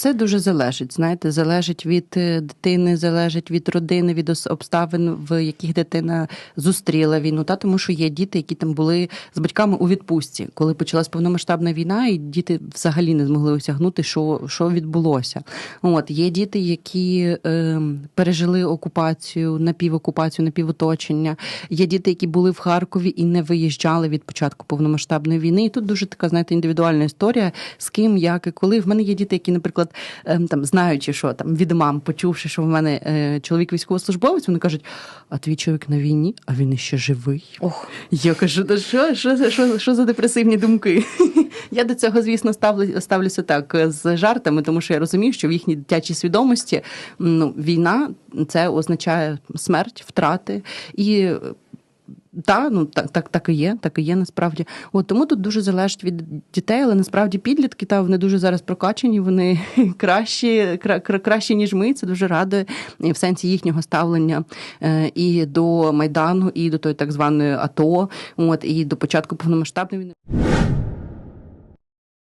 все дуже залежить. Знаєте, залежить від е, дитини, залежить від родини, від обставин, в яких дитина зустріла війну. Та тому, що є діти, які там були з батьками у відпустці, коли почалась повномасштабна війна, і діти взагалі не змогли осягнути, що, що відбулося. От є діти, які е, пережили окупацію, напівокупацію, напівоточення. Є діти, які були в Харкові і не виїжджали від початку повномасштабної війни. І тут дуже така, знаєте, індивідуальна історія, з ким, як і коли. В мене є діти, які, наприклад, ем, там знаючи, що там від мам, почувши, що в мене е, чоловік військовослужбовець, вони кажуть: а твій чоловік на війні, а він іще живий. Ох, Я кажу, да що, що, що, що за депресивні думки? Я до цього, звісно, ставлю, ставлюся так з жартами, тому що я розумію, що в їхній дитячій свідомості ну, війна це означає смерть, втрати і. Та, ну так, так, так і є, так і є насправді. От тому тут дуже залежить від дітей, але насправді підлітки та вони дуже зараз прокачені, вони кращі, кра, кра- кращі, ніж ми. Це дуже радує в сенсі їхнього ставлення е, і до майдану, і до тої так званої АТО, от і до початку повномасштабної війни.